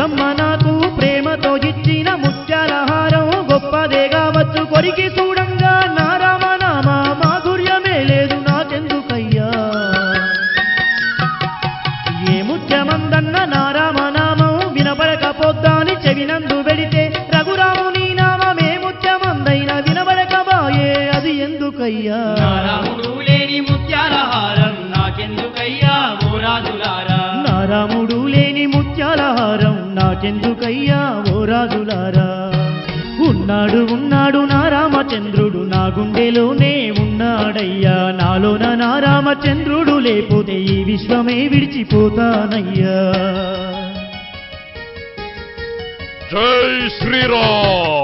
ముత్తమ్మ నాకు ప్రేమతో ఇచ్చిన ముత్యాల హారం గొప్పదే కావచ్చు. కొరికి చూడంగా నా రామనామ మాధుర్యమే లేదు నాకెందుకయ్యా? ఏ ముత్యమందన్న నా రామనామం వినబడకపోద్దాని చెవినందు వెడితే రఘురాముని నామమే ముత్యమందైన వినబడకబాయే అది ఎందుకయ్యా? నా రాముడు లేని ముత్యాల హారం నాకెందుకయ్యా ఓ రాజులారా? నా రాముడు లేని ముత్యాల హారం నాకెందుకయ్యా ఓ రాజులారా? ఉన్నాడు ఉన్నాడు నా రామచంద్రుడు నా గుండెలోనే ఉన్నాడయ్యా. నాలోన నా రామచంద్రుడు లేకపోతే ఈ విశ్వమే విడిచిపోతానయ్యా. జై శ్రీరామ్!